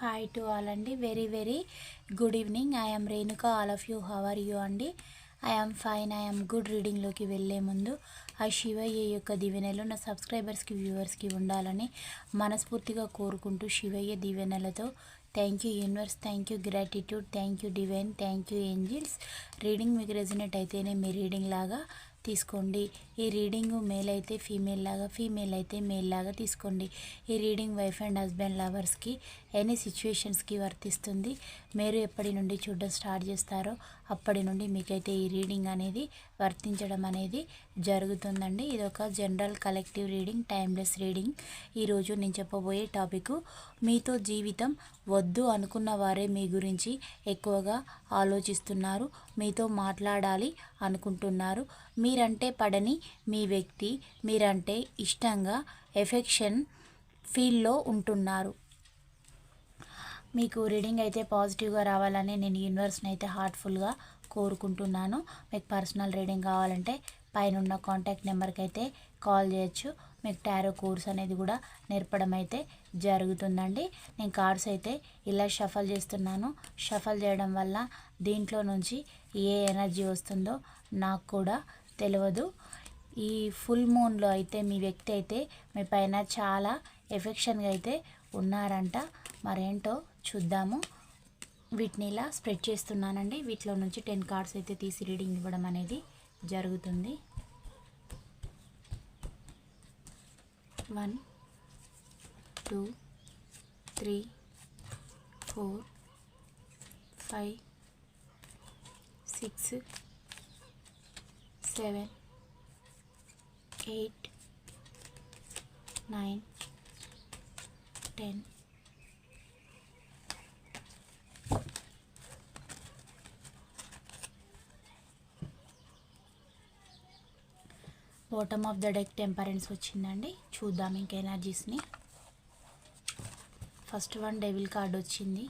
Hi to all అండి. Very very good evening I'm Renuka all of you how are you అండి? I'm fine I'm good రీడింగ్లోకి వెళ్ళే ముందు ఆ శివయ్య యొక్క దీవెనలు నా సబ్స్క్రైబర్స్కి వ్యూవర్స్కి ఉండాలని మనస్ఫూర్తిగా కోరుకుంటూ శివయ్య దీవెనలతో thank you universe thank you gratitude thank you divine thank you angels reading మీకు రెజినేట్ అయితేనే మీ రీడింగ్ లాగా తీసుకోండి. ఈ రీడింగ్ మేల్ అయితే ఫీమేల్ లాగా ఫీమేల్ అయితే మేల్ లాగా తీసుకోండి. ఈ రీడింగ్ వైఫ్ అండ్ హస్బెండ్ లవర్స్కి ఎనీ సిచ్యువేషన్స్కి వర్తిస్తుంది. మీరు ఎప్పటి నుండి చూడడం స్టార్ట్ చేస్తారో అప్పటి నుండి మీకైతే ఈ రీడింగ్ అనేది వర్తించడం అనేది జరుగుతుందండి. ఇది ఒక general collective reading timeless reading ఈరోజు నేను చెప్పబోయే టాపిక్ మీతో జీవితం వద్దు అనుకున్న వారే మీ గురించి ఎక్కువగా ఆలోచిస్తున్నారు. మీతో మాట్లాడాలి అనుకుంటున్నారు. మీరంటే పడని మీ వ్యక్తి మీరంటే ఇష్టంగా ఎఫెక్షన్ ఫీల్లో ఉంటున్నారు. మీకు రీడింగ్ అయితే పాజిటివ్గా రావాలని నేను యూనివర్స్ని అయితే హార్ట్ఫుల్గా కోరుకుంటున్నాను. మీకు పర్సనల్ రీడింగ్ కావాలంటే పైన ఉన్న కాంటాక్ట్ నెంబర్కి అయితే కాల్ చేయొచ్చు. మీకు టారో కోర్స్ అనేది కూడా నేర్పడం అయితే జరుగుతుందండి. నేను కార్డ్స్ అయితే ఇలా షఫల్ చేస్తున్నాను. షఫల్ చేయడం వల్ల దీంట్లో నుంచి ఏ ఎనర్జీ వస్తుందో నాకు కూడా తెలియదు ఈ ఫుల్ మూన్లో అయితే మీ వ్యక్తి అయితే మీ పైన చాలా ఎఫెక్షన్గా అయితే ఉన్నారంట. మరేంటో చూద్దాము. వీటిని ఇలా స్ప్రెడ్ చేస్తున్నానండి. వీటిలో నుంచి టెన్ కార్డ్స్ అయితే తీసి రీడింగ్ ఇవ్వడం అనేది జరుగుతుంది. One two three four five six seven eight nine ten. Bottom of the deck temperance వచ్చిందండి. చూద్దాం ఇంక ఎనర్జీస్ని ఫస్ట్ వన్ డెవిల్ కార్డ్ వచ్చింది.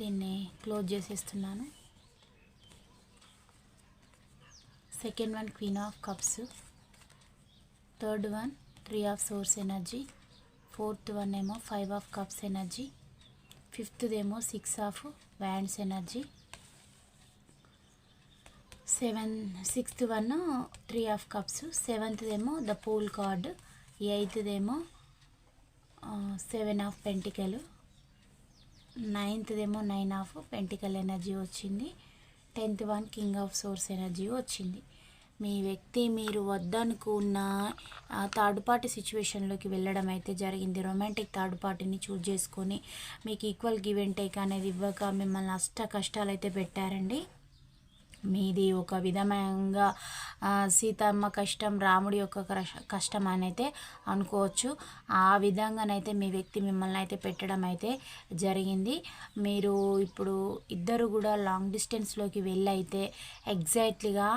దీన్ని క్లోజ్ చేసేస్తున్నాను. Second one queen of cups third one three of swords energy fourth one ఏమో five of cups energy ఫిఫ్త్దేమో six of wands energy seven sixth one three of cups. సెవెంత్దేమో the fool card. ఎయిత్దేమో seven of pentacle. నైన్త్దేమో nine of pentacle energy వచ్చింది. Tenth one king of swords energy వచ్చింది. మీ వ్యక్తి మీరు వద్దనుకున్న third party సిచ్యువేషన్లోకి వెళ్ళడం అయితే జరిగింది. రొమాంటిక్ థర్డ్ పార్టీని చూజ్ చేసుకొని మీకు ఈక్వల్ గివ్ అండ్ టేక్ అనేది ఇవ్వక మిమ్మల్ని అష్ట కష్టాలు అయితే పెట్టారండి. మీది ఒక విధంగా సీతమ్మ కష్టం రాముడి యొక్క కష్టం అని అయితే అనుకోవచ్చు. ఆ విధంగానైతే మీ వ్యక్తి మిమ్మల్ని అయితే పెట్టడం అయితే జరిగింది. మీరు ఇప్పుడు ఇద్దరు కూడా లాంగ్ డిస్టెన్స్లోకి వెళ్ళైతే ఎగ్జాక్ట్లీగా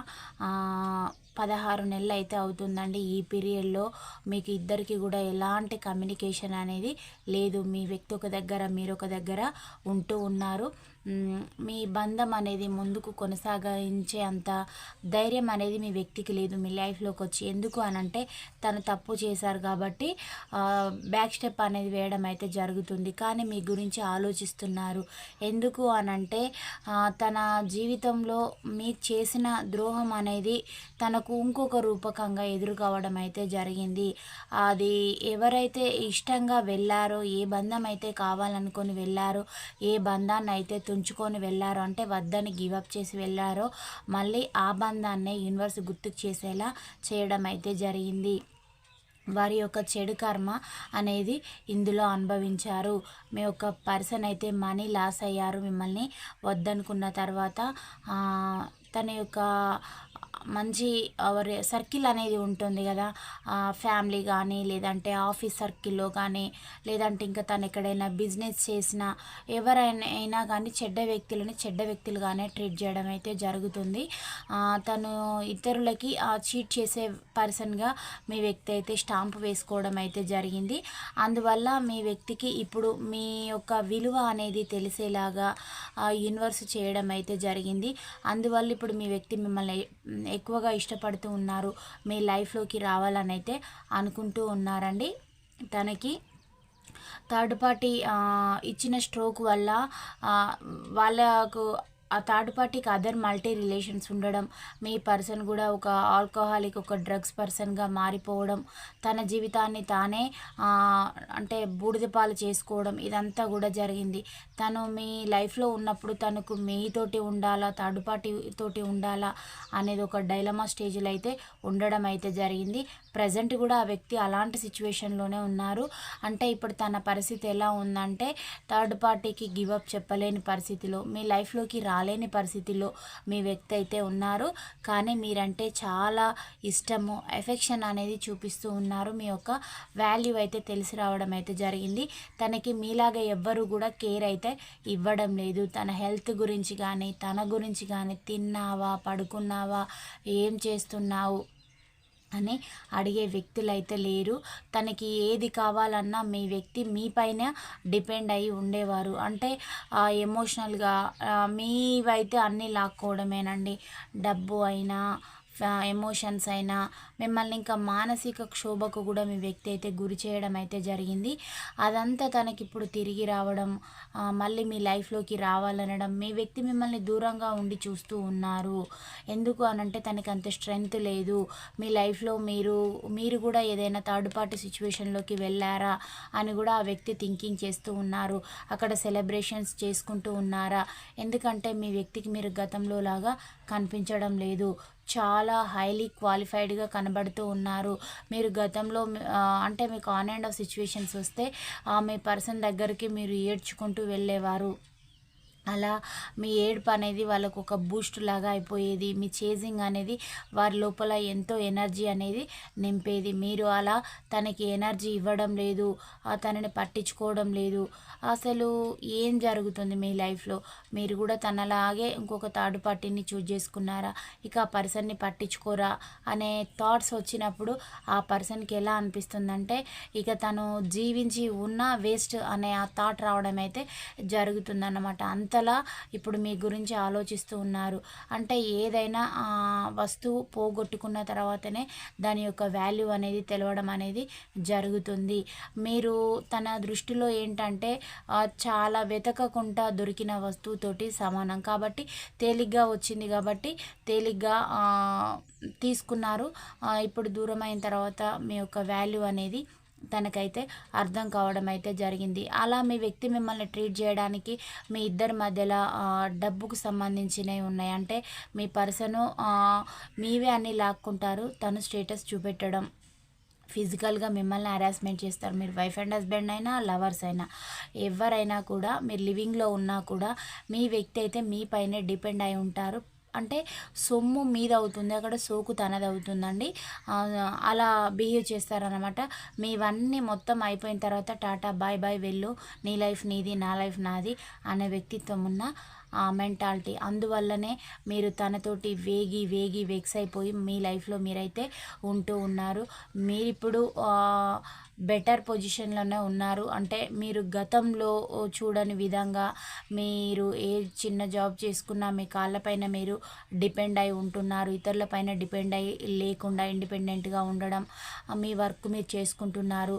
పదహారు నెలలు అయితే అవుతుందండి ఈ పీరియడ్లో మీకు ఇద్దరికి కూడా ఎలాంటి కమ్యూనికేషన్ అనేది లేదు. మీ వ్యక్తి ఒక దగ్గర మీరు ఒక దగ్గర ఉంటూ ఉన్నారు. మీ బంధం అనేది ముందుకు కొనసాగించే అంత ధైర్యం అనేది మీ వ్యక్తికి లేదు మీ లైఫ్లోకి వచ్చి. ఎందుకు అని అంటే తను తప్పు చేశారు కాబట్టి బ్యాక్ స్టెప్ అనేది వేయడం అయితే జరుగుతుంది. కానీ మీ గురించి ఆలోచిస్తున్నారు. ఎందుకు అని అంటే తన జీవితంలో మీకు చేసిన ద్రోహం అనేది తనకు ఇంకొక రూపకంగా ఎదురుకోవడం అయితే జరిగింది. అది ఎవరైతే ఇష్టంగా వెళ్ళారో ఏ బంధం అయితే కావాలనుకొని వెళ్ళారో ఏ బంధాన్ని అయితే ఉంచుకొని వెళ్ళారో. అంటే వద్దని గివప్ చేసి వెళ్ళారో. మళ్ళీ ఆ బంధాన్నే యూనివర్స్ గుర్తుకు చేసేలా చేయడం అయితే జరిగింది. వారి యొక్క చెడు కర్మ అనేది ఇందులో అనుభవించారు. మీ యొక్క పర్సన్ అయితే మనీ లాస్ అయ్యారు. మిమ్మల్ని వద్దనుకున్న తర్వాత తన యొక్క మంచి సర్కిల్ అనేది ఉంటుంది కదా. ఫ్యామిలీ కానీ లేదంటే ఆఫీస్ సర్కిల్లో కానీ లేదంటే ఇంకా తను ఎక్కడైనా బిజినెస్ చేసినా ఎవరైనా అయినా కానీ చెడ్డ వ్యక్తులని చెడ్డ వ్యక్తులుగానే ట్రీట్ చేయడం అయితే జరుగుతుంది. తను ఇతరులకి చీట్ చేసే పర్సన్గా మీ వ్యక్తి అయితే స్టాంప్ వేసుకోవడం అయితే జరిగింది. అందువల్ల మీ వ్యక్తికి ఇప్పుడు మీ యొక్క విలువ అనేది తెలిసేలాగా యూనివర్స్ చేయడం అయితే జరిగింది. అందువల్ల ఇప్పుడు మీ వ్యక్తి మిమ్మల్ని ఎక్కువగా ఇష్టపడుతూ ఉన్నారు. మీ లైఫ్లోకి రావాలని అయితే అనుకుంటూ ఉన్నారండి. తనకి థర్డ్ పార్టీ ఇచ్చిన స్ట్రోక్ వల్ల వాళ్ళకు ఆ థర్డ్ పార్టీకి అదర్ మల్టీ రిలేషన్స్ ఉండడం మీ పర్సన్ కూడా ఒక ఆల్కహాలిక్ ఒక డ్రగ్స్ పర్సన్గా మారిపోవడం తన జీవితాన్ని తానే అంటే బూడిదపాలు చేసుకోవడం ఇదంతా కూడా జరిగింది. తను మీ లైఫ్లో ఉన్నప్పుడు తనకు మీతోటి ఉండాలా థర్డ్ పార్టీ తోటి ఉండాలా అనేది ఒక డైలమా స్టేజ్లో అయితే ఉండడం అయితే జరిగింది. ప్రజెంట్ కూడా ఆ వ్యక్తి అలాంటి సిచ్యువేషన్లోనే ఉన్నారు. అంటే ఇప్పుడు తన పరిస్థితి ఎలా ఉందంటే థర్డ్ పార్టీకి గివప్ చెప్పలేని పరిస్థితిలో మీ లైఫ్లోకి రా రాలేని పరిస్థితిలో మీ వ్యక్తి అయితే ఉన్నారు. కానీ మీరంటే చాలా ఇష్టము ఎఫెక్షన్ అనేది చూపిస్తూ ఉన్నారు. మీ యొక్క వాల్యూ అయితే తెలిసి రావడం అయితే జరిగింది. తనకి మీలాగా ఎవ్వరు కూడా కేర్ అయితే ఇవ్వడం లేదు. తన హెల్త్ గురించి కానీ తన గురించి కానీ తిన్నావా పడుకున్నావా ఏం చేస్తున్నావు అని అడిగే వ్యక్తులు అయితే లేరు. తనకి ఏది కావాలన్నా మీ వ్యక్తి మీ పైన డిపెండ్ అయి ఉండేవారు. అంటే ఎమోషనల్గా మీవైతే అన్నీ లాక్కోవడమేనండి. డబ్బు అయినా ఎమోషన్స్ అయినా మిమ్మల్ని ఇంకా మానసిక క్షోభకు కూడా మీ వ్యక్తి అయితే గురి చేయడం అయితే జరిగింది. అదంతా తనకి ఇప్పుడు తిరిగి రావడం మళ్ళీ మీ లైఫ్లోకి రావాలనడం మీ వ్యక్తి మిమ్మల్ని దూరంగా ఉండి చూస్తూ ఉన్నారు. ఎందుకు అనంటే తనకి అంత స్ట్రెంగ్త్ లేదు. మీ లైఫ్లో మీరు మీరు కూడా ఏదైనా థర్డ్ పార్టీ సిచ్యువేషన్లోకి వెళ్ళారా అని కూడా ఆ వ్యక్తి థింకింగ్ చేస్తూ ఉన్నారు. అక్కడ సెలబ్రేషన్స్ చేసుకుంటూ ఉన్నారా? ఎందుకంటే మీ వ్యక్తికి మీరు గతంలో లాగా కనిపించడం లేదు. చాలా హైలీ క్వాలిఫైడ్గా కనబడుతూ ఉన్నారు. మీరు గతంలో అంటే మీకు ఆన్ అండ్ ఆఫ్ సిచ్యువేషన్స్ వస్తే ఆ, మీ పర్సన్ దగ్గరికి మీరు ఏడ్చుకుంటూ వెళ్ళేవారు. అలా మీ ఏడుపు అనేది వాళ్ళకు ఒక బూస్ట్ లాగా అయిపోయేది మీ చేజింగ్ అనేది వారి లోపల ఎంతో ఎనర్జీ అనేది నింపేది. మీరు అలా తనకి ఎనర్జీ ఇవ్వడం లేదు ఆ తనని పట్టించుకోవడం లేదు. అసలు ఏం జరుగుతుంది మీ లైఫ్లో మీరు కూడా తనలాగే ఇంకొక థర్డ్ పార్టీని చూజ్ చేసుకున్నారా? ఇక ఆ పర్సన్ని పట్టించుకోరా? అనే థాట్స్ వచ్చినప్పుడు ఆ పర్సన్కి ఎలా అనిపిస్తుందంటే ఇక తను జీవించి ఉన్న వేస్ట్ అనే ఆ థాట్ రావడం అయితే జరుగుతుందన్నమాట అంతలా ఇప్పుడు మీ గురించి ఆలోచిస్తూ ఉన్నారు. అంటే ఏదైనా వస్తువు పోగొట్టుకున్న తర్వాతనే దాని యొక్క వాల్యూ అనేది తెలవడం అనేది జరుగుతుంది. మీరు తన దృష్టిలో ఏంటంటే చాలా వెతకకుండా దొరికిన వస్తువుతోటి సమానం. కాబట్టి తేలిగ్గా వచ్చింది కాబట్టి తేలిగ్గా తీసుకున్నారు. ఇప్పుడు దూరం అయిన తర్వాత మీ యొక్క వాల్యూ అనేది తనకైతే అర్థం కావడం అయితే జరిగింది. అలా మీ వ్యక్తి మిమ్మల్ని ట్రీట్ చేయడానికి మీ ఇద్దరి మధ్యలో డబ్బుకు సంబంధించినవి ఉన్నాయి. అంటే మీ పర్సను మీవే అన్నీ లాక్కుంటారు. తను స్టేటస్ చూపెట్టడం ఫిజికల్గా మిమ్మల్ని హరాస్మెంట్ చేస్తారు. మీరు వైఫ్ అండ్ హస్బెండ్ అయినా లవర్స్ అయినా ఎవరైనా కూడా మీరు లివింగ్లో ఉన్నా కూడా మీ వ్యక్తి అయితే మీ పైనే డిపెండ్ అయి ఉంటారు. అంటే సొమ్ము మీద అవుతుంది అక్కడ సోకు తనది అవుతుందండి అలా బిహేవ్ చేస్తారనమాట మీవన్నీ మొత్తం అయిపోయిన తర్వాత టాటా బాయ్ బాయ్ వెళ్ళు. నీ లైఫ్ నీది నా లైఫ్ నాది అనే వ్యక్తిత్వం ఉన్న మెంటాలిటీ. అందువల్లనే మీరు తనతోటి వేగి వేగి వెక్స్ అయిపోయి మీ లైఫ్లో మీరైతే ఉంటూ ఉన్నారు. మీరిప్పుడు బెటర్ పొజిషన్లోనే ఉన్నారు. అంటే మీరు గతంలో చూడని విధంగా మీరు ఏ చిన్న జాబ్ చేసుకున్నా మీ కాళ్ళపైన మీరు డిపెండ్ అయి ఉంటున్నారు. ఇతరులపైన డిపెండ్ అయి లేకుండా ఇండిపెండెంట్గా ఉండడం మీ వర్క్ మీరు చేసుకుంటున్నారు.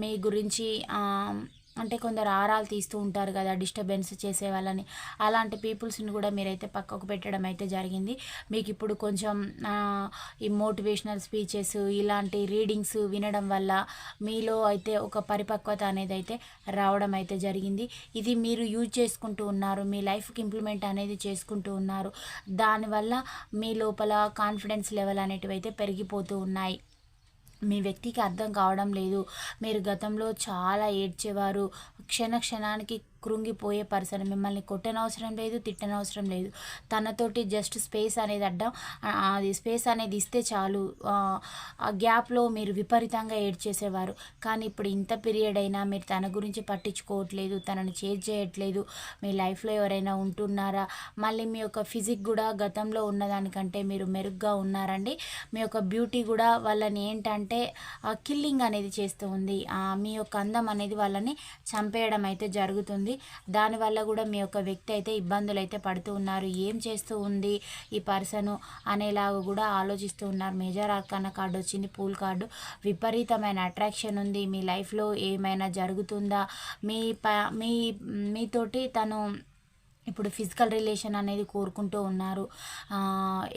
మీ గురించి అంటే కొందరు ఆరాలు తీస్తూ ఉంటారు కదా డిస్టర్బెన్స్ చేసే వాళ్ళని. అలాంటి పీపుల్స్ని కూడా మీరైతే పక్కకు పెట్టడం అయితే జరిగింది. మీకు ఇప్పుడు కొంచెం ఈ మోటివేషనల్ స్పీచెస్ ఇలాంటి రీడింగ్స్ వినడం వల్ల మీలో అయితే ఒక పరిపక్వత అనేది అయితే రావడం అయితే జరిగింది. ఇది మీరు యూజ్ చేసుకుంటూ ఉన్నారు మీ లైఫ్కి ఇంప్లిమెంట్ అనేది చేసుకుంటూ ఉన్నారు. దానివల్ల మీ లోపల కాన్ఫిడెన్స్ లెవెల్ అనేటివి అయితే పెరిగిపోతూ ఉన్నాయి. మీ వ్యక్తికి అర్థం కావడం లేదు. మీరు గతంలో చాలా ఏడ్చేవారు. క్షణ క్షణానికి కృంగిపోయే పర్సన్ మిమ్మల్ని కొట్టనవసరం లేదు తిట్టనవసరం లేదు. తనతోటి జస్ట్ స్పేస్ అనేది అడ్డం అది స్పేస్ అనేది ఇస్తే చాలు. ఆ, గ్యాప్లో మీరు విపరీతంగా ఏడ్ చేసేవారు కానీ ఇప్పుడు ఇంత పీరియడ్ అయినా మీరు తన గురించి పట్టించుకోవట్లేదు తనని చేజ్ చేయట్లేదు. మీ లైఫ్లో ఎవరైనా ఉంటున్నారా? మళ్ళీ మీ యొక్క ఫిజిక్ కూడా గతంలో ఉన్నదానికంటే మీరు మెరుగ్గా ఉన్నారండి. మీ యొక్క బ్యూటీ కూడా వాళ్ళని ఏంటంటే కిల్లింగ్ అనేది చేస్తూ ఉంది. మీ యొక్క అందం అనేది వాళ్ళని చంపేయడం అయితే జరుగుతుంది. జరుగుతుంది దానివల్ల కూడా మీ యొక్క వ్యక్తి అయితే ఇబ్బందులు అయితే పడుతూ ఉన్నారు. ఏం చేస్తూ ఉంది ఈ పర్సన్ అనేలాగా కూడా ఆలోచిస్తూ ఉన్నారు. మేజర్ ఆర్కాన కార్డు వచ్చింది పూల్ కార్డు. విపరీతమైన అట్రాక్షన్ ఉంది. మీ లైఫ్లో ఏమైనా జరుగుతుందా? మీ ప మీ మీతోటి తను ఇప్పుడు ఫిజికల్ రిలేషన్ అనేది కోరుకుంటూ ఉన్నారు.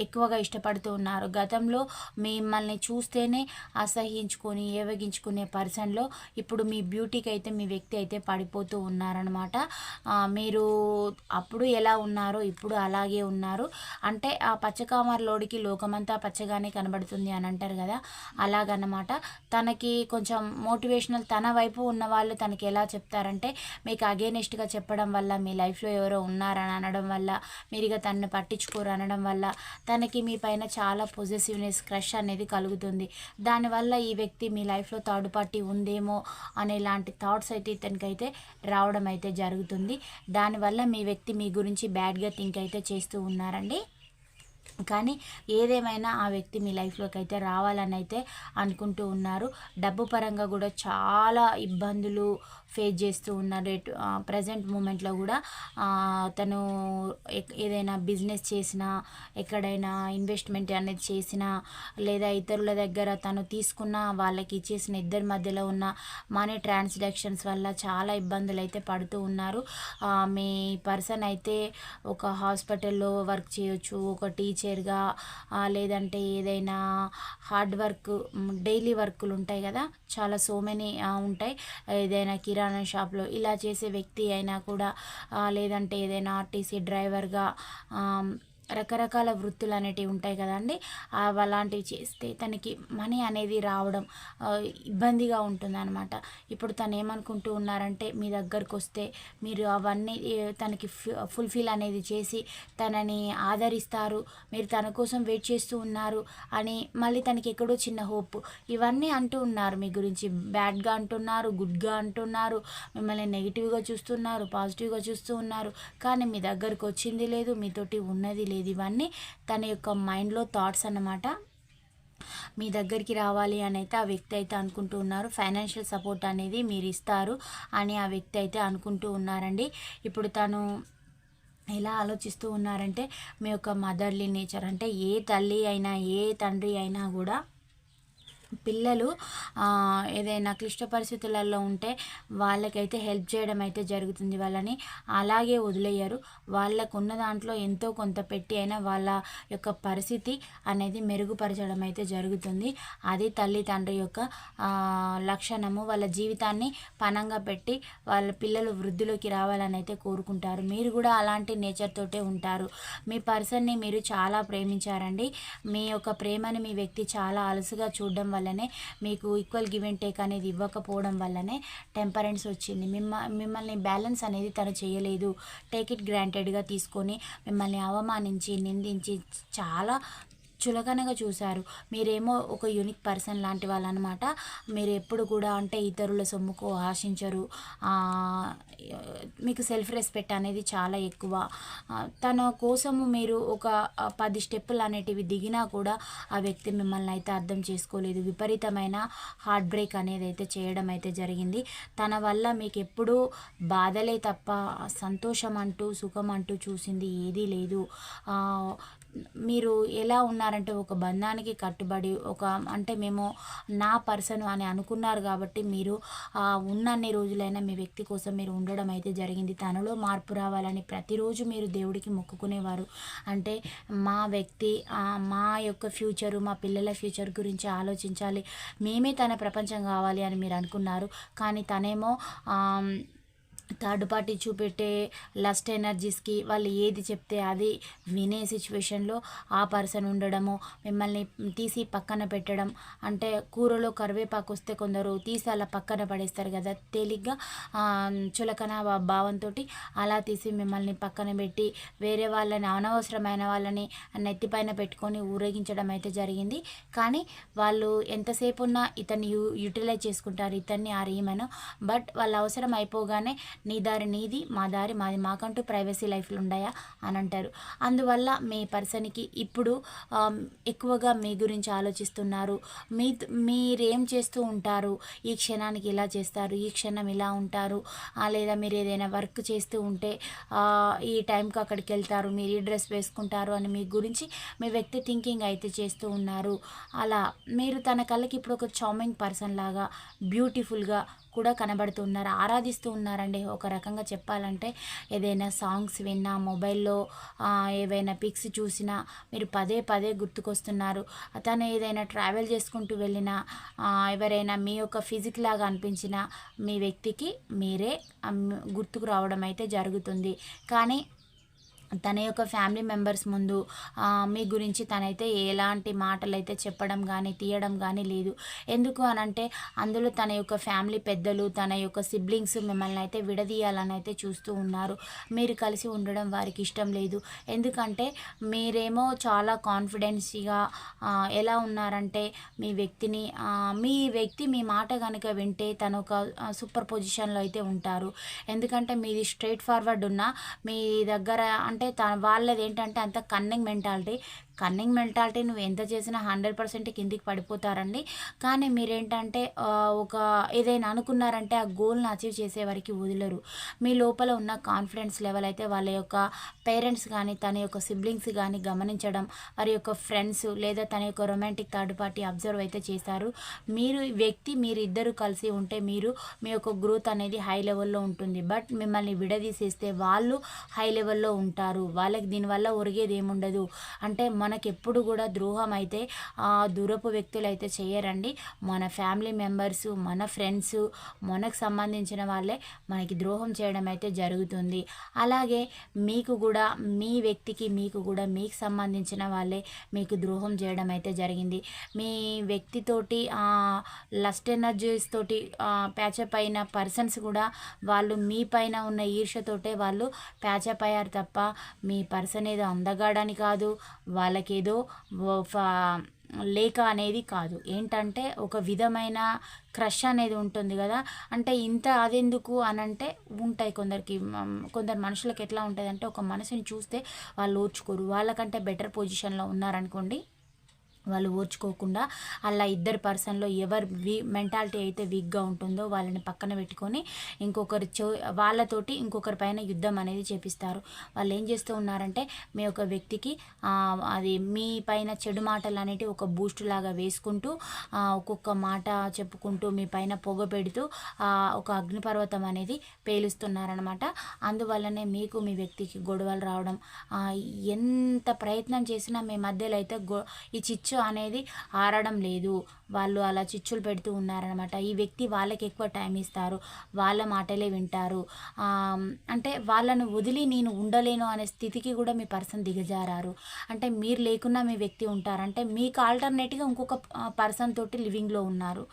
ఎక్కువగా ఇష్టపడుతూ ఉన్నారు. గతంలో మిమ్మల్ని చూస్తేనే అసహించుకొని ఏవగించుకునే పర్సన్లో ఇప్పుడు మీ బ్యూటీకి అయితే మీ వ్యక్తి అయితే పడిపోతూ ఉన్నారనమాట మీరు అప్పుడు ఎలా ఉన్నారో ఇప్పుడు అలాగే ఉన్నారు. అంటే ఆ పచ్చకామర్లోడికి లోకమంతా పచ్చగానే కనబడుతుంది అని అంటారు కదా అలాగనమాట తనకి కొంచెం మోటివేషనల్ తన వైపు ఉన్న వాళ్ళు తనకి ఎలా చెప్తారంటే మీకు అగేనెస్ట్గా చెప్పడం వల్ల మీ లైఫ్లో ఎవరో ఉన్నారని అనడం వల్ల మీరుగా తనను తనని పట్టించుకోరు అనడం వల్ల తనకి మీ పైన చాలా పొజిటివ్నెస్ క్రష్ అనేది కలుగుతుంది. దానివల్ల ఈ వ్యక్తి మీ లైఫ్లో థర్డ్ పార్టీ ఉందేమో అనేలాంటి థాట్స్ అయితే ఇతనికైతే రావడం అయితే జరుగుతుంది. దానివల్ల మీ వ్యక్తి మీ గురించి బ్యాడ్గా థింక్ అయితే చేస్తూ ఉన్నారండి. కానీ ఏదేమైనా ఆ వ్యక్తి మీ లైఫ్లోకి అయితే రావాలని అయితే అనుకుంటూ ఉన్నారు. డబ్బు పరంగా కూడా చాలా ఇబ్బందులు ఫేస్ చేస్తూ ఉన్నారు ఎటు ప్రజెంట్ మూమెంట్లో కూడా తను ఎక్- ఏదైనా బిజినెస్ చేసినా ఎక్కడైనా ఇన్వెస్ట్మెంట్ అనేది చేసినా లేదా ఇతరుల దగ్గర తను తీసుకున్న వాళ్ళకి ఇచ్చేసిన ఇద్దరి మధ్యలో ఉన్న మనీ ట్రాన్సాక్షన్స్ వల్ల చాలా ఇబ్బందులు అయితే పడుతూ ఉన్నారు. మీ పర్సన్ అయితే ఒక హాస్పిటల్లో వర్క్ చేయొచ్చు ఒక టీచర్గా లేదంటే ఏదైనా హార్డ్ వర్క్ డైలీ వర్కులు ఉంటాయి కదా చాలా సో మెనీ ఉంటాయి. ఏదైనా కిరాణా షాప్లో ఇలా చేసే వ్యక్తి అయినా కూడా లేదంటే ఏదైనా ఆర్టీసీ డ్రైవర్గా రకరకాల వృత్తులు అనేటివి ఉంటాయి కదండి. అలాంటివి చేస్తే తనకి మనీ అనేది రావడం ఇబ్బందిగా ఇబ్బందిగా ఉంటుందన్నమాట. ఇప్పుడు తను ఏమనుకుంటూ ఉన్నారంటే మీ దగ్గరకు వస్తే మీరు అవన్నీ తనకి ఫుల్ఫిల్ అనేది చేసి తనని ఆదరిస్తారు మీరు తన కోసం వెయిట్ చేస్తూ ఉన్నారు అని మళ్ళీ తనకి ఎక్కడో చిన్న హోప్. ఇవన్నీ అంటూ ఉన్నారు మీ గురించి బ్యాడ్గా అంటున్నారు గుడ్గా అంటున్నారు మిమ్మల్ని నెగిటివ్గా చూస్తున్నారు పాజిటివ్గా చూస్తూ ఉన్నారు. కానీ మీ దగ్గరకు వచ్చింది లేదు మీతోటి ఉన్నది లేదు ఇవన్నీ తన యొక్క మైండ్లో థాట్స్ అన్నమాట. మీ దగ్గరికి రావాలి అని అయితే ఆ వ్యక్తి అయితే అనుకుంటూ ఉన్నారు. ఫైనాన్షియల్ సపోర్ట్ అనేది మీరు ఇస్తారు అని ఆ వ్యక్తి అయితే అనుకుంటూ ఉన్నారండి. ఇప్పుడు తను ఎలా ఆలోచిస్తూ ఉన్నారంటే మీ యొక్క మదర్లీ నేచర్ అంటే ఏ తల్లి అయినా ఏ తండ్రి అయినా కూడా పిల్లలు ఏదైనా క్లిష్ట పరిస్థితులలో ఉంటే వాళ్ళకైతే హెల్ప్ చేయడం అయితే జరుగుతుంది వాళ్ళని. అలాగే వదిలేయరు. వాళ్ళకు ఉన్న దాంట్లో ఎంతో కొంత పెట్టి అయినా వాళ్ళ యొక్క పరిస్థితి అనేది మెరుగుపరచడం అయితే జరుగుతుంది. అది తల్లి తండ్రి యొక్క లక్షణము. వాళ్ళ జీవితాన్ని పనంగా పెట్టి వాళ్ళ పిల్లలు వృద్ధిలోకి రావాలని అయితే కోరుకుంటారు. మీరు కూడా అలాంటి నేచర్తోటే ఉంటారు. మీ పర్సన్ని మీరు చాలా ప్రేమించారండి. మీ యొక్క ప్రేమని మీ వ్యక్తి చాలా అలసుగా చూడడం వల్ల వల్లనే మీకు ఈక్వల్ గివ్ అండ్ టేక్ అనేది ఇవ్వకపోవడం వల్లనే టెంపరెన్స్ వచ్చింది. మిమ్మ మిమ్మల్ని బ్యాలెన్స్ అనేది తను చేయలేదు. టేక్ ఇట్ గ్రాంటెడ్గా తీసుకొని మిమ్మల్ని అవమానించి నిందించి చాలా చులకనగా చూశారు. మీరేమో ఒక యూనిక్ పర్సన్ లాంటి వాళ్ళు అనమాట మీరు ఎప్పుడు కూడా అంటే ఇతరుల సొమ్ముకు ఆశించరు. మీకు సెల్ఫ్ రెస్పెక్ట్ అనేది చాలా ఎక్కువ. తన కోసము మీరు ఒక పది స్టెప్పులు అనేటివి దిగినా కూడా ఆ వ్యక్తి మిమ్మల్ని అయితే అర్థం చేసుకోలేదు. విపరీతమైన హార్ట్ బ్రేక్ అనేది అయితే చేయడం అయితే జరిగింది. తన వల్ల మీకు ఎప్పుడూ బాధలే తప్ప సంతోషం అంటూ సుఖం అంటూ చూసింది ఏదీ లేదు. మీరు ఎలా ఉన్నారంటే ఒక బంధానికి కట్టుబడి ఒక అంటే మేము నా పర్సన్ అని అనుకున్నారు కాబట్టి మీరు ఉన్నన్ని రోజులైనా మీ వ్యక్తి కోసం మీరు ఉండడం అయితే జరిగింది. తనలో మార్పు రావాలని ప్రతిరోజు మీరు దేవుడికి మొక్కుకునేవారు. అంటే మా వ్యక్తి మా యొక్క ఫ్యూచరు మా పిల్లల ఫ్యూచర్ గురించి ఆలోచించాలి. మేమే తన ప్రపంచం కావాలి అని మీరు అనుకున్నారు. కానీ తనేమో థర్డ్ పార్టీ చూపెట్టే లస్ట్ ఎనర్జీస్కి వాళ్ళు ఏది చెప్తే అది వినే సిచ్యువేషన్లో ఆ పర్సన్ ఉండడము మిమ్మల్ని తీసి పక్కన పెట్టడం. అంటే కూరలో కరివేపాకు వస్తే కొందరు తీసి అలా పక్కన పడేస్తారు కదా తేలిగ్గా చులకన భావంతో అలా తీసి మిమ్మల్ని పక్కన పెట్టి వేరే వాళ్ళని అనవసరమైన వాళ్ళని నెత్తిపైన పెట్టుకొని ఊరేగించడం అయితే జరిగింది. కానీ వాళ్ళు ఎంతసేపు ఉన్నా ఇతన్ని యూ యూటిలైజ్ చేసుకుంటారు ఇతన్ని ఆ రీమను బట్ వాళ్ళ అవసరం అయిపోగానే నీ దారి నీది మా దారి మాది మాకంటూ ప్రైవసీ లైఫ్లు ఉన్నాయా అని అంటారు. అందువల్ల మీ పర్సన్కి ఇప్పుడు ఎక్కువగా మీ గురించి ఆలోచిస్తున్నారు. మీ మీరేం చేస్తూ ఉంటారు? ఈ క్షణానికి ఇలా చేస్తారు ఈ క్షణం ఇలా ఉంటారు. లేదా మీరు ఏదైనా వర్క్ చేస్తూ ఉంటే ఈ టైంకి అక్కడికి వెళ్తారు మీరు ఈ డ్రెస్ వేసుకుంటారు అని మీ గురించి మీ వ్యక్తి థింకింగ్ అయితే చేస్తూ ఉన్నారు. అలా మీరు తన కళ్ళకి ఇప్పుడు ఒక చామింగ్ పర్సన్ లాగా బ్యూటిఫుల్గా కూడా కనబడుతున్నారు ఆరాధిస్తూ ఉన్నారండి. ఒక రకంగా చెప్పాలంటే ఏదైనా సాంగ్స్ విన్నా మొబైల్లో ఏవైనా పిక్స్ చూసినా మీరు పదే పదే గుర్తుకొస్తున్నారు. తను ఏదైనా ట్రావెల్ చేసుకుంటూ వెళ్ళినా ఎవరైనా మీ యొక్క ఫిజిక్ లాగా అనిపించినా మీ వ్యక్తికి మీరే గుర్తుకు రావడం అయితే జరుగుతుంది. కానీ తన యొక్క ఫ్యామిలీ మెంబర్స్ ముందు మీ గురించి తనైతే ఎలాంటి మాటలు అయితే చెప్పడం కానీ తీయడం కానీ లేదు. ఎందుకు అని అంటే అందులో తన యొక్క ఫ్యామిలీ పెద్దలు తన యొక్క సిబ్లింగ్స్ మిమ్మల్ని అయితే విడదీయాలని అయితే చూస్తూ ఉన్నారు. మీరు కలిసి ఉండడం వారికి ఇష్టం లేదు. ఎందుకంటే మీరేమో చాలా కాన్ఫిడెన్సీగా ఎలా ఉన్నారంటే మీ వ్యక్తిని మీ వ్యక్తి మీ మాట కనుక వింటే తను ఒక సూపర్ పొజిషన్లో అయితే ఉంటారు. ఎందుకంటే మీది స్ట్రైట్ ఫార్వర్డ్ ఉన్న మీ దగ్గర అంటే తన వాళ్ళది ఏంటంటే అంత కన్నింగ్ మెంటాలిటీ కన్నింగ్ మెంటాలిటీ నువ్వు ఎంత చేసినా హండ్రెడ్ పర్సెంట్ కిందికి పడిపోతారండి. కానీ మీరేంటంటే ఒక ఏదైనా అనుకున్నారంటే ఆ గోల్ని అచీవ్ చేసే వరకు వదిలరు. మీ లోపల ఉన్న కాన్ఫిడెన్స్ లెవెల్ అయితే వాళ్ళ యొక్క పేరెంట్స్ కానీ తన యొక్క సిబ్లింగ్స్ కానీ గమనించడం వారి యొక్క ఫ్రెండ్స్ లేదా తన యొక్క రొమాంటిక్ థర్డ్ పార్టీ అబ్జర్వ్ అయితే చేశారు మీరు వ్యక్తి మీరు ఇద్దరు కలిసి ఉంటే మీరు మీ యొక్క గ్రోత్ అనేది హై లెవెల్లో ఉంటుంది. బట్ మిమ్మల్ని విడదీసేస్తే వాళ్ళు హై లెవెల్లో ఉంటారు. వాళ్ళకి దీనివల్ల ఒరిగేది ఏముండదు. అంటే మన మనకెప్పుడు కూడా ద్రోహం అయితే ఆ దూరపు వ్యక్తులు అయితే చేయరండి. మన ఫ్యామిలీ మెంబర్స్ మన ఫ్రెండ్స్ మనకు సంబంధించిన వాళ్ళే మనకి ద్రోహం చేయడం అయితే జరుగుతుంది. అలాగే మీకు కూడా మీ వ్యక్తికి మీకు కూడా మీకు సంబంధించిన వాళ్ళే మీకు ద్రోహం చేయడం అయితే జరిగింది. మీ వ్యక్తితోటి లస్ట్ ఎనర్జీస్ తోటి ప్యాచప్ అయిన పర్సన్స్ కూడా వాళ్ళు మీ పైన ఉన్న ఈర్షతోటే వాళ్ళు ప్యాచప్ అయ్యారు తప్ప మీ పర్సన్ ఏదో అందగాడని కాదు. వాళ్ళకేదో ఓ- లేక అనేది కాదు. ఏంటంటే ఒక విధమైన క్రష్ అనేది ఉంటుంది కదా. అంటే ఇంత అదెందుకు అని అంటే ఉంటాయి కొందరికి కొందరు మనుషులకు ఎట్లా ఉంటుంది అంటే ఒక మనసుని చూస్తే వాళ్ళు ఓర్చుకోరు. వాళ్ళకంటే బెటర్ పొజిషన్లో ఉన్నారనుకోండి వాళ్ళు ఓర్చుకోకుండా అలా ఇద్దరు పర్సన్లో ఎవరు వీ మెంటాలిటీ అయితే వీక్గా ఉంటుందో వాళ్ళని పక్కన పెట్టుకొని ఇంకొకరు చో వాళ్ళతోటి ఇంకొకరి పైన యుద్ధం అనేది చేపిస్తారు. వాళ్ళు ఏం చేస్తూ ఉన్నారంటే మీ యొక్క వ్యక్తికి అది మీ పైన చెడు మాటలు అనేటివి ఒక బూస్ట్ లాగా వేసుకుంటూ ఒక్కొక్క మాట చెప్పుకుంటూ మీ పైన పొగ పెడుతూ ఒక అగ్నిపర్వతం అనేది పేలుస్తున్నారనమాట అందువల్లనే మీకు మీ వ్యక్తికి గొడవలు రావడం ఎంత ప్రయత్నం చేసినా మీ మధ్యలో అయితే గొ ఈ చిచ్చు అనేది ఆరడం లేదు. వాళ్ళు అలా చిచ్చులు పెడుతూ ఉన్నారనమాట ఈ వ్యక్తి వాళ్ళకి ఎక్కువ టైం ఇస్తారు. వాళ్ళ మాటలే వింటారు. అంటే వాళ్ళను వదిలి నేను ఉండలేను అనే స్థితికి కూడా మీ పర్సన్ దిగజారారు. అంటే మీరు లేకున్నా మీ వ్యక్తి ఉంటారు. అంటే మీకు ఆల్టర్నేట్గా ఇంకొక పర్సన్ తోటి లివింగ్లో ఉన్నారు.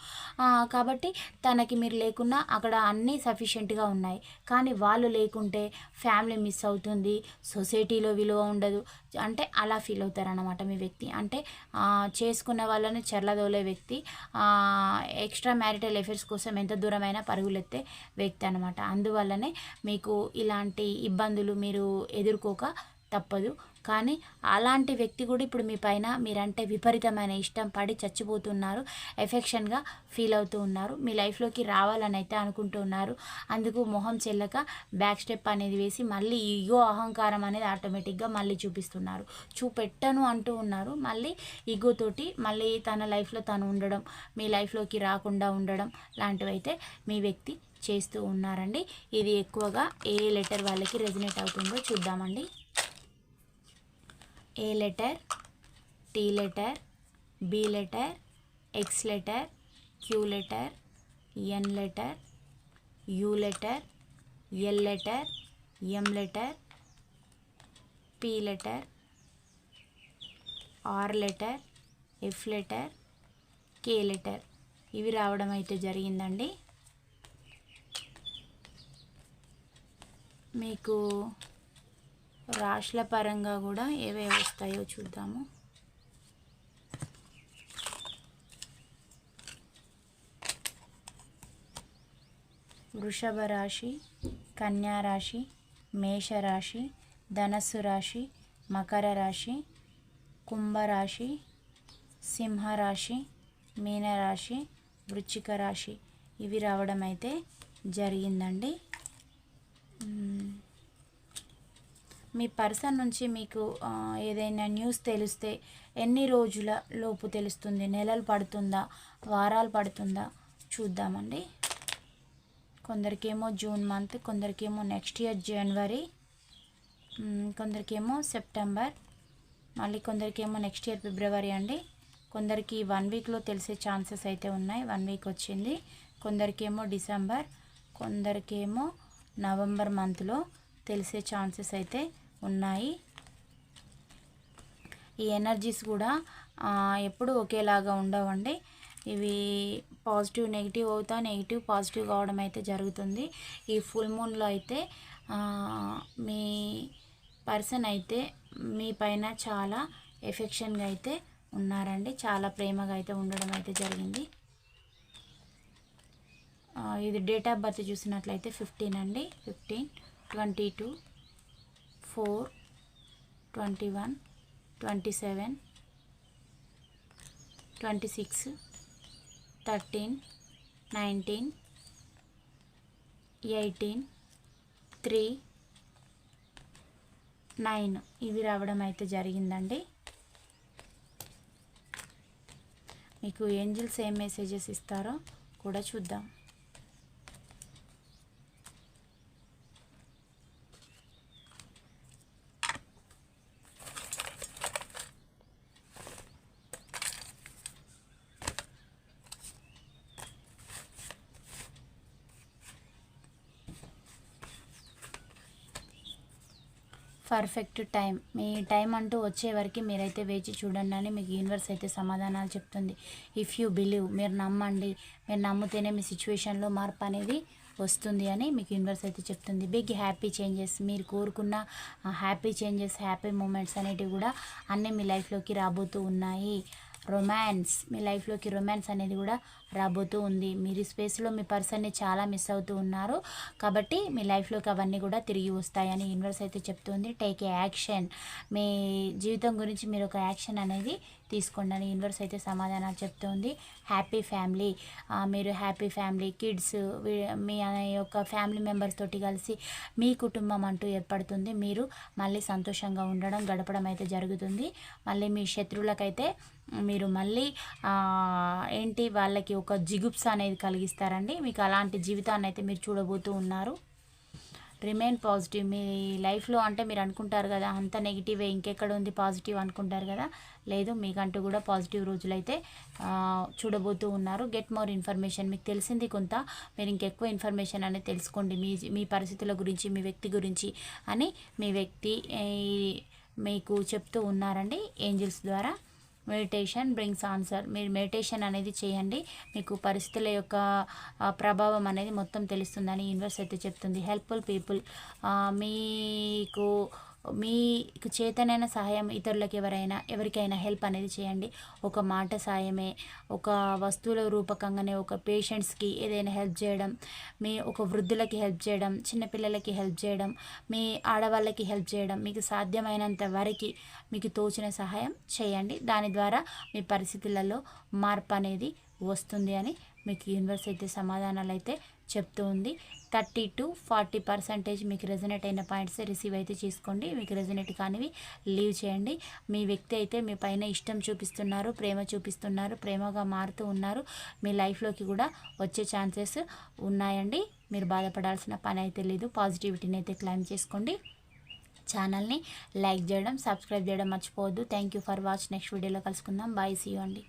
కాబట్టి తనకి మీరు లేకున్నా అక్కడ అన్నీ సఫిషియెంట్గా ఉన్నాయి. కానీ వాళ్ళు లేకుంటే ఫ్యామిలీ మిస్ అవుతుంది. సొసైటీలో విలువ ఉండదు. అంటే అలా ఫీల్ అవుతారు అన్నమాట మీ వ్యక్తి. అంటే చేసుకున్న వాళ్ళని చెర్లదోలే వ్యక్తి. ఎక్స్ట్రా మ్యారిటల్ ఎఫైర్స్ కోసం ఎంత దూరమైనా పరుగులెత్తే వ్యక్తి అనమాట అందువల్లనే మీకు ఇలాంటి ఇబ్బందులు మీరు ఎదుర్కోక తప్పదు. కానీ అలాంటి వ్యక్తి కూడా ఇప్పుడు మీ పైన మీరంటే విపరీతమైన ఇష్టం పడి చచ్చిపోతున్నారు ఎఫెక్షన్గా ఫీల్ అవుతూ ఉన్నారు మీ లైఫ్లోకి రావాలని అయితే అనుకుంటూ ఉన్నారు. అందుకు మొహం చెల్లక బ్యాక్ స్టెప్ అనేది వేసి మళ్ళీ ఈగో అహంకారం అనేది ఆటోమేటిక్గా మళ్ళీ చూపిస్తున్నారు. చూపెట్టను అంటూ ఉన్నారు. మళ్ళీ ఈగోతోటి మళ్ళీ తన లైఫ్లో తను ఉండడం మీ లైఫ్లోకి రాకుండా ఉండడం లాంటివి అయితే మీ వ్యక్తి చేస్తూ ఉన్నారండి. ఇది ఎక్కువగా ఏ లెటర్ వాళ్ళకి రెజినేట్ అవుతుందో చూద్దామండి. A letter T letter B letter X letter Q letter N letter U letter L letter M letter P letter R letter F letter K letter ఇవి రావడం అయితే జరిగిందండి. మీకు రాశుల పరంగా కూడా ఏవేవి వస్తాయో చూద్దాము. వృషభ రాశి కన్యా రాశి మేషరాశి ధనస్సు రాశి మకర రాశి కుంభరాశి సింహరాశి మీనరాశి వృచ్చిక రాశి. ఇవి రావడం అయితే జరిగిందండి. మీ పర్సన్ నుంచి మీకు ఏదైనా న్యూస్ తెలిస్తే ఎన్ని రోజుల లోపు తెలుస్తుంది? నెలలు పడుతుందా? వారాలు పడుతుందా? చూద్దామండి. కొందరికేమో జూన్ మంత్ కొందరికేమో నెక్స్ట్ ఇయర్ జనవరి కొందరికేమో సెప్టెంబర్ మళ్ళీ కొందరికేమో నెక్స్ట్ ఇయర్ ఫిబ్రవరి అండి. కొందరికి వన్ వీక్లో తెలిసే ఛాన్సెస్ అయితే ఉన్నాయి. వన్ వీక్ వచ్చింది. కొందరికేమో డిసెంబర్ కొందరికేమో నవంబర్ మంత్లో తెలిసే ఛాన్సెస్ అయితే ఉన్నాయి. ఈ ఎనర్జీస్ కూడా ఎప్పుడు ఒకేలాగా ఉండవండి. ఇవి పాజిటివ్ నెగిటివ్ అవుతా నెగిటివ్ పాజిటివ్ కావడం అయితే జరుగుతుంది. ఈ ఫుల్ మూన్లో అయితే మీ పర్సన్ అయితే మీ పైన చాలా ఎఫెక్షన్గా అయితే ఉన్నారండి. చాలా ప్రేమగా అయితే ఉండడం అయితే జరిగింది. ఇది డేట్ ఆఫ్ బర్త్ చూసినట్లయితే ఫిఫ్టీన్ అండి. Fifteen twenty two. Four twenty one twenty seven twenty six thirteen nineteen eighteen three nine. ఇవి రావడం అయితే జరిగిందండి. మీకు ఏంజిల్స్ ఏం మెసేజెస్ ఇస్తారో కూడా చూద్దాం. పర్ఫెక్ట్ టైం మీ టైం అంటూ వచ్చే వరకు మీరైతే వేచి చూడండి అని మీకు యూనివర్స్ అయితే సమాధానాలు చెప్తుంది. ఇఫ్ యూ బిలీవ్ మీరు నమ్మండి. మీరు నమ్మితేనే మీ సిచ్యువేషన్లో మార్పు అనేది వస్తుంది అని మీకు యూనివర్స్ అయితే చెప్తుంది. బిగ్ హ్యాపీ చేంజెస్ మీరు కోరుకున్న హ్యాపీ చేంజెస్ హ్యాపీ మూమెంట్స్ అనేటివి కూడా అన్నీ మీ లైఫ్లోకి రాబోతూ ఉన్నాయి. రొమాన్స్ మీ లైఫ్లోకి రొమాన్స్ అనేది కూడా రాబోతూ ఉంది. మీరు స్పేస్లో మీ పర్సన్ని చాలా మిస్ అవుతూ ఉన్నారు. కాబట్టి మీ లైఫ్లోకి అవన్నీ కూడా తిరిగి వస్తాయని యూనివర్స్ అయితే చెప్తుంది. టేక్ ఏ యాక్షన్ మీ జీవితం గురించి మీరు ఒక యాక్షన్ అనేది తీసుకోండి అని యూనివర్స్ అయితే సమాధానాలు చెప్తుంది. హ్యాపీ ఫ్యామిలీ మీరు హ్యాపీ ఫ్యామిలీ కిడ్స్ మీ యొక్క ఫ్యామిలీ మెంబర్స్ తోటి కలిసి మీ కుటుంబం అంటూ ఏర్పడుతుంది. మీరు మళ్ళీ సంతోషంగా ఉండడం గడపడం అయితే జరుగుతుంది. మళ్ళీ మీ శత్రువులకైతే మీరు మళ్ళీ ఏంటి వాళ్ళకి ఒక జిగుప్స అనేది కలిగిస్తారండి. మీకు అలాంటి జీవితాన్ని అయితే మీరు చూడబోతూ ఉన్నారు. Remain positive. మీ లైఫ్లో అంటే మీరు అనుకుంటారు కదా అంత నెగిటివ్ ఇంకెక్కడ ఉంది పాజిటివ్ అనుకుంటారు కదా లేదు మీకంటూ కూడా పాజిటివ్ రోజులైతే చూడబోతూ ఉన్నారు. Get more information. మీకు తెలిసింది కొంత మీరు ఇంకెక్కువ ఇన్ఫర్మేషన్ అనేది తెలుసుకోండి. మీ మీ పరిస్థితుల గురించి మీ వ్యక్తి గురించి అని మీ వ్యక్తి మీకు చెప్తూ ఉన్నారండి. ఏంజిల్స్ ద్వారా మెడిటేషన్ బ్రింగ్స్ ఆన్సర్. మీరు మెడిటేషన్ అనేది చేయండి. మీకు పరిస్థితుల యొక్క ప్రభావం అనేది మొత్తం తెలుస్తుందని యూనివర్స్ అయితే చెప్తుంది. హెల్ప్ఫుల్ పీపుల్ మీకు మీకు చేతనైన సహాయం ఇతరులకు ఎవరైనా ఎవరికైనా హెల్ప్ అనేది చేయండి. ఒక మాట సాయమే ఒక వస్తువుల రూపకంగానే ఒక పేషెంట్స్కి ఏదైనా హెల్ప్ చేయడం మీ ఒక వృద్ధులకి హెల్ప్ చేయడం చిన్నపిల్లలకి హెల్ప్ చేయడం మీ ఆడవాళ్ళకి హెల్ప్ చేయడం మీకు సాధ్యమైనంత వరకు మీకు తోచిన సహాయం చేయండి. దాని ద్వారా మీ పరిస్థితులలో మార్పు అనేది వస్తుంది అని మీకు యూనివర్స్ అయితే సమాధానాలు అయితే చెప్తూ ఉంది. థర్టీ టు ఫార్టీ పర్సంటేజ్ మీకు రెజనేట్ అయిన పాయింట్స్ రిసీవ్ అయితే చేసుకోండి. మీకు రెజనేట్ కానివి లీవ్ చేయండి. మీ వ్యక్తి అయితే మీ పైన ఇష్టం చూపిస్తున్నారు ప్రేమ చూపిస్తున్నారు ప్రేమగా మారుతూ ఉన్నారు. మీ లైఫ్లోకి కూడా వచ్చే ఛాన్సెస్ ఉన్నాయండి. మీరు బాధపడాల్సిన పని అయితే లేదు. పాజిటివిటీని అయితే క్లైమ్ చేసుకోండి. ఛానల్ని లైక్ చేయడం సబ్స్క్రైబ్ చేయడం మర్చిపోవద్దు. Thank you for watch next వీడియోలో కలుసుకుందాం. బాయ్ సీ అండి.